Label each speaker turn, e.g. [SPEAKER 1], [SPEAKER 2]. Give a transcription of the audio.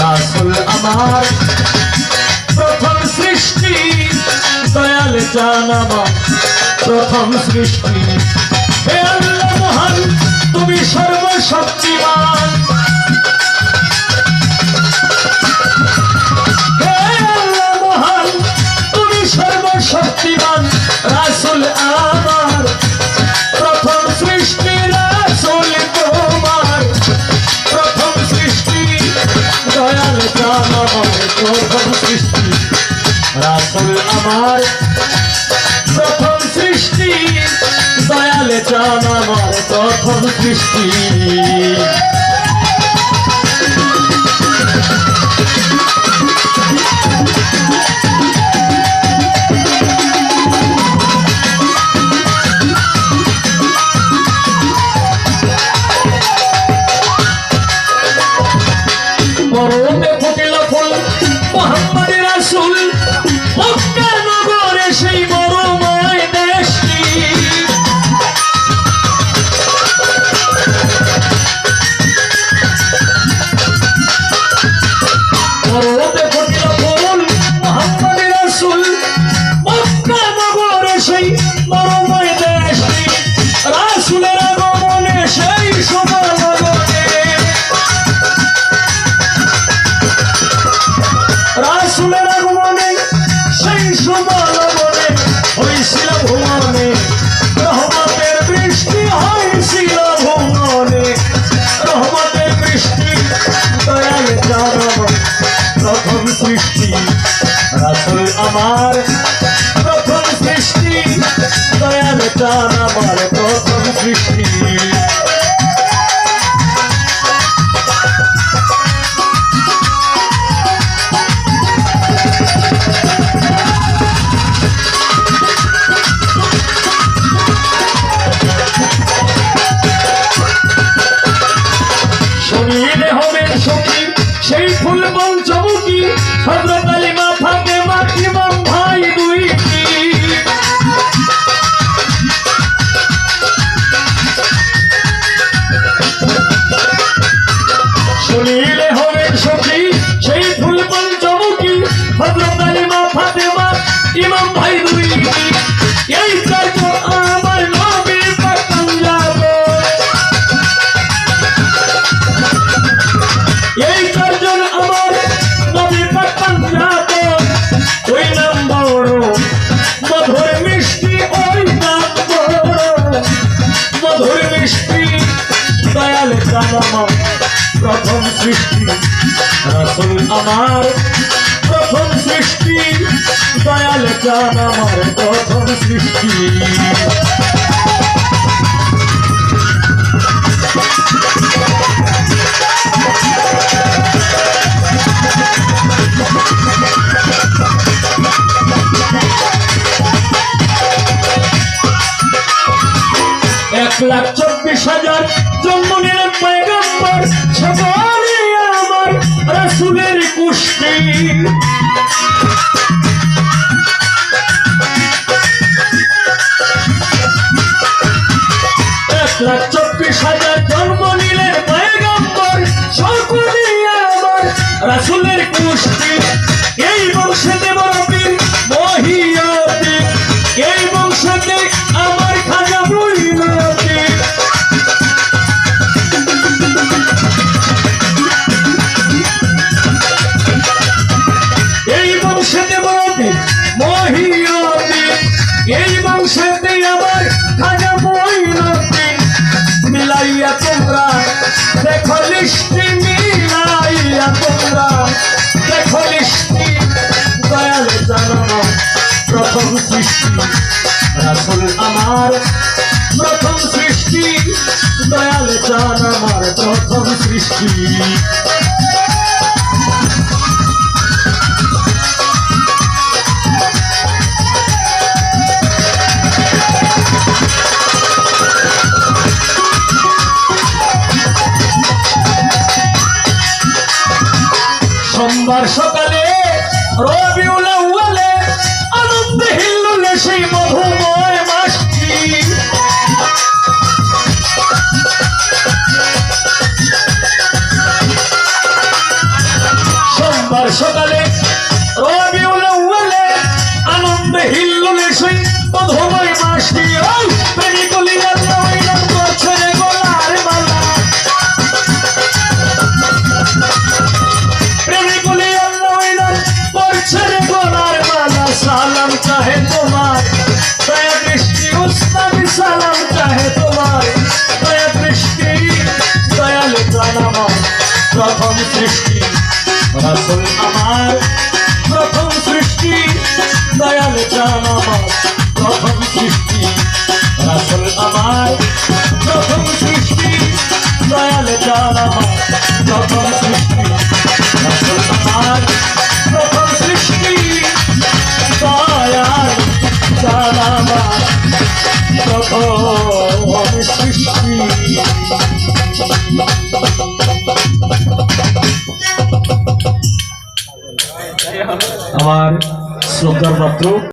[SPEAKER 1] রাসুল আমার প্রথম সৃষ্টি দয়াল জানাবা। প্রথম সৃষ্টি। হে আল্লাহ মহান তুমি সর্বশক্তিমান। সৃষ্টি রাসুল আমার প্রথম সৃষ্টি দয়ালে চান আমার প্রথম সৃষ্টি। রাসুল মক্কা নগরে সেই মরুময় দেশটি। মরণে बोल बोल चौकी हज़रत अली माथा के माखी माँ সৃষ্টি রাসুল আমার প্রথম সৃষ্টি দয়াল চান আমার প্রথম সৃষ্টি। রাসুলের কুষ্টি। এক লাখ চব্বিশ হাজার জন্ম নিলেন পয়গম্বর সকলে আমার। রাসুলের মহিয়তি এই বংশতে আমার খাজা বইনতি মিলাইয়া তোমরা, দেখো লিষ্টি মিলাইয়া তোমরা। দেখো লিষ্টি, দয়াল জানো প্রথম সৃষ্টি। রাসুল আমার প্রথম সৃষ্টি, দয়াল চান আমার প্রথম সৃষ্টি। বর্ষকালে রবিউল আউয়ালে আনন্দ হিল্লুলে সেই মধুময় মাসটি। সোমবার সকালে রবিউল আউয়ালে আনন্দ হিল্লুলে সেই মধুময় মাসটি। প্রথম সৃষ্টি। রাসুল আমার প্রথম সৃষ্টি। দয়াল চান আমার প্রথম সৃষ্টি। রাসুল আমার প্রথম সৃষ্টি। দয়াল চান আমার প্রথম সৃষ্টি। রাসুল আমার প্রথম সৃষ্টি। দয়াল চান আমার প্রথম সৃষ্টি। আমার শ্রদ্ধার পাত্র